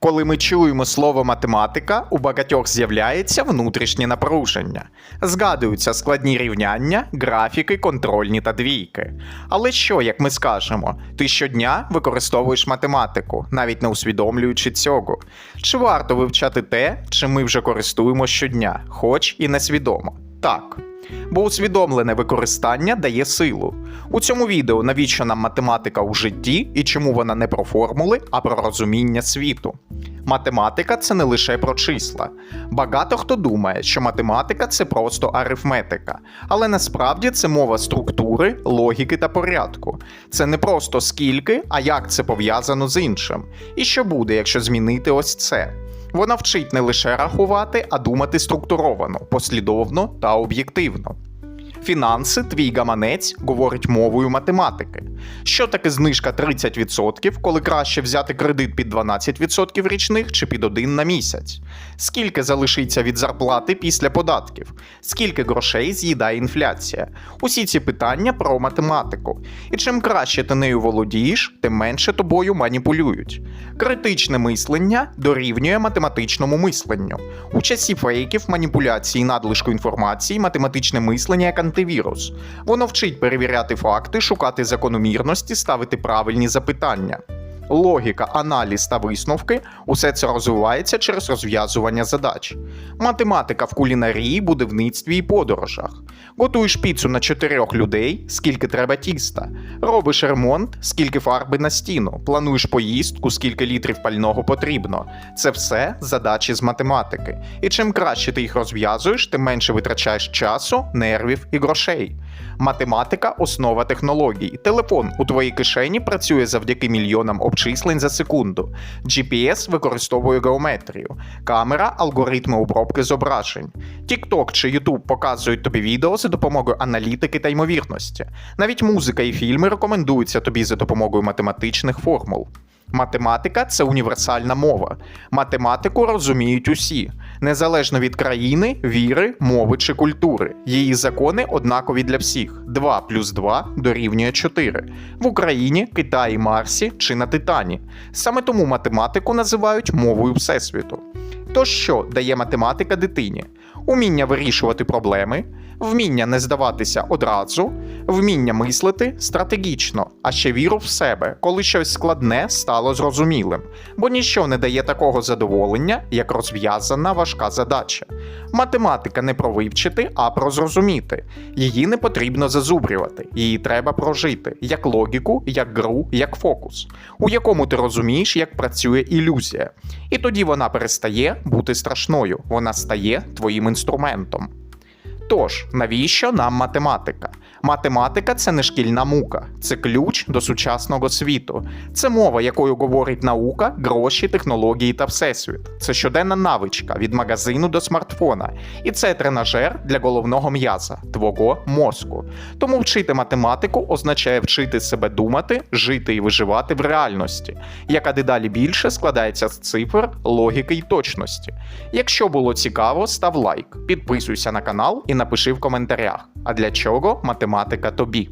Коли ми чуємо слово математика, у багатьох з'являється внутрішнє напруження. Згадуються складні рівняння, графіки, контрольні та двійки. Але що, як ми скажемо, ти щодня використовуєш математику, навіть не усвідомлюючи цього. Чи варто вивчати те, чим ми вже користуємося щодня, хоч і несвідомо? Так. Бо усвідомлене використання дає силу. У цьому відео навіщо нам математика у житті і чому вона не про формули, а про розуміння світу. Математика це не лише про числа. Багато хто думає, що математика це просто арифметика, але насправді це мова структури, логіки та порядку. Це не просто скільки, а як це пов'язано з іншим. І що буде, якщо змінити ось це. Вона вчить не лише рахувати, а думати структуровано, послідовно та об'єктивно. Фінанси, твій гаманець говорить мовою математики. Що таке знижка 30%, коли краще взяти кредит під 12% річних чи під один на місяць? Скільки залишиться від зарплати після податків? Скільки грошей з'їдає інфляція? Усі ці питання про математику. І чим краще ти нею володієш, тим менше тобою маніпулюють. Критичне мислення дорівнює математичному мисленню. У часі фейків, маніпуляції, надлишку інформації, математичне мислення як антивірус. Воно вчить перевіряти факти, шукати закономірності, ставити правильні запитання. Логіка, аналіз та висновки усе це розвивається через розв'язування задач. Математика в кулінарії, будівництві і подорожах. Готуєш піцу на чотирьох людей, скільки треба тіста. Робиш ремонт, скільки фарби на стіну. Плануєш поїздку, скільки літрів пального потрібно. Це все задачі з математики. І чим краще ти їх розв'язуєш, тим менше витрачаєш часу, нервів і грошей. Математика основа технологій. Телефон у твоїй кишені працює завдяки мільйонам обчислень за секунду. GPS використовує геометрію, камера алгоритми обробки зображень. TikTok чи YouTube показують тобі відео за допомогою аналітики та ймовірності. Навіть музика і фільми рекомендуються тобі за допомогою математичних формул. Математика це універсальна мова. Математику розуміють усі, незалежно від країни, віри, мови чи культури. Її закони однакові для всіх: 2 плюс 2 дорівнює 4. В Україні, Китаї, Марсі чи на Титані. Саме тому математику називають мовою Всесвіту. То що дає математика дитині? Уміння вирішувати проблеми, вміння не здаватися одразу, вміння мислити стратегічно, а ще віру в себе, коли щось складне стало зрозумілим, бо ніщо не дає такого задоволення, як розв'язана важка задача. Математика не про вивчити, а про зрозуміти. Її не потрібно зазубрювати, її треба прожити, як логіку, як гру, як фокус, у якому ти розумієш, як працює ілюзія. І тоді вона перестає бути страшною, вона стає твоїм інструментом. Тож, навіщо нам математика? Математика це не шкільна мука, це ключ до сучасного світу. Це мова, якою говорить наука, гроші, технології та всесвіт. Це щоденна навичка від магазину до смартфона. І це тренажер для головного м'яза, твого мозку. Тому вчити математику означає вчити себе думати, жити і виживати в реальності, яка дедалі більше складається з цифр, логіки й точності. Якщо було цікаво, став лайк, підписуйся на канал і напиши в коментарях, а для чого математика тобі.